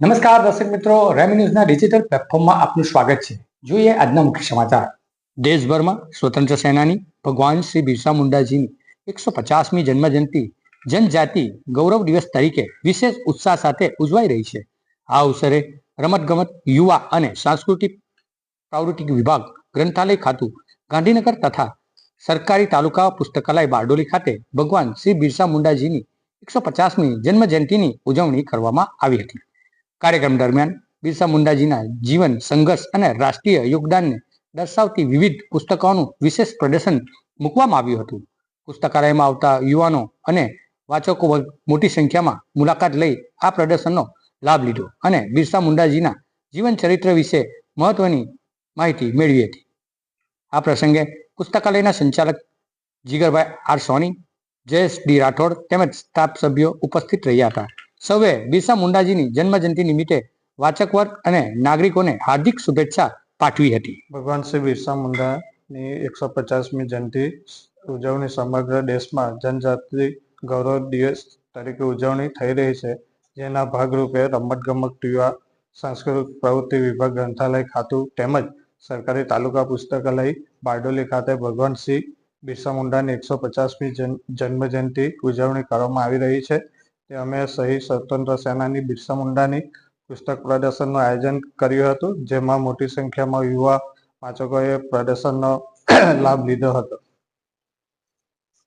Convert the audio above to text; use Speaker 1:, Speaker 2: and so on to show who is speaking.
Speaker 1: નમસ્કાર દર્શક મિત્રો, રેમી ન્યૂઝના ડિજિટલ પ્લેટફોર્મમાં આપનું સ્વાગત છે. જોઈએ આજના મુખ્ય સમાચાર. દેશભરમાં સ્વતંત્ર સેનાની ભગવાન શ્રી બિરસા મુંડાજીની એકસો પચાસમી જન્મજયંતિ જનજાતિ ગૌરવ દિવસ તરીકે વિશેષ ઉત્સાહ સાથે ઉજવાઈ રહી છે. આ અવસરે રમતગમત, યુવા અને સાંસ્કૃતિક પ્રાવૃત્તિક વિભાગ, ગ્રંથાલય ખાતું, ગાંધીનગર તથા સરકારી તાલુકા પુસ્તકાલય બારડોલી ખાતે ભગવાન શ્રી બિરસા મુંડાજીની એકસો પચાસમી જન્મજયંતિની ઉજવણી કરવામાં આવી હતી. કાર્યક્રમ દરમિયાન બિરસા મુંડાજીના જીવન, સંઘર્ષ અને રાષ્ટ્રીય યોગદાનને દર્શાવતી વિવિધ પુસ્તકોનું વિશેષ પ્રદર્શન મૂકવામાં આવ્યું હતું. પુસ્તકાલયમાં આવતા યુવાનો અને વાચકો મોટી સંખ્યામાં મુલાકાત લઈ આ પ્રદર્શનનો લાભ લીધો અને બિરસા મુંડાજીના જીવન ચરિત્ર વિશે મહત્વની માહિતી મેળવી હતી. આ પ્રસંગે પુસ્તકાલયના સંચાલક જીગરભાઈ આર સોની જયેશ ડી રાઠોડ તેમજ સ્ટાફ સભ્યો ઉપસ્થિત રહ્યા હતા. સૌએ બિરસા મુંડાજીની જન્મજયંતિ નિમિત્તે વાચક વર્ગ અને નાગરિકોને હાર્દિક શુભેચ્છા પાઠવી હતી.
Speaker 2: ભગવાન શ્રી બિરસા મુંડાની એકસો પચાસમી જયંતિ ઉજવણી સમગ્ર દેશમાં જનજાતિ ગૌરવ દિવસ તરીકે ઉજવણી થઈ રહી છે. જેના ભાગરૂપે રમતગમત યુવા, સાંસ્કૃતિક પ્રવૃત્તિ વિભાગ, ગ્રંથાલય ખાતું તેમજ સરકારી તાલુકા પુસ્તકાલય બારડોલી ખાતે ભગવાન શ્રી બિરસા મુંડાની એકસો પચાસમી જન્મ જયંતિ ઉજવણી કરવામાં આવી રહી છે. તે અમે શહીદ સ્વતંત્ર સેનાની બિરસા મુંડાની પુસ્તક પ્રદર્શનનું આયોજન કર્યું હતું, જેમાં મોટી સંખ્યામાં યુવા વાચકોએ પ્રદર્શનનો લાભ લીધો હતો.